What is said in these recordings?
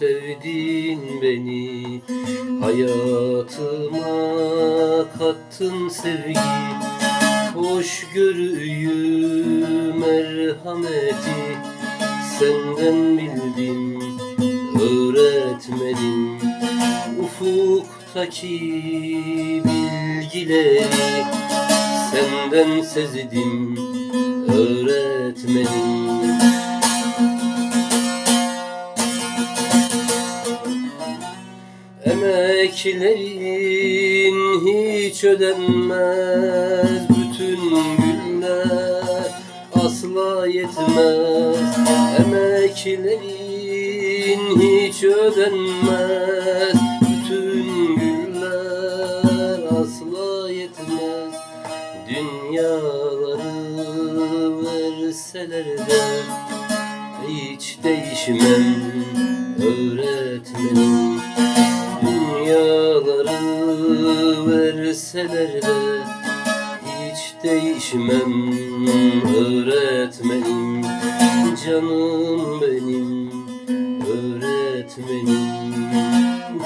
sevdin beni Hayatıma kattın sevgi. Hoşgörüyü, merhameti Senden bildim, öğretmedin Ufuktaki bilgileri Senden sezdim, öğretmedin Emeklerin hiç ödenmez. Bütün günler asla yetmez. Emeklerin hiç ödenmez. Bütün günler asla yetmez. Dünyaları verseler de hiç değişmem. Öğretmenim verseler hiç değişmem. Öğretmenim canım benim. Öğretmenim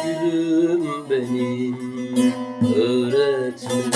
gülüm benim. Öğretmenim.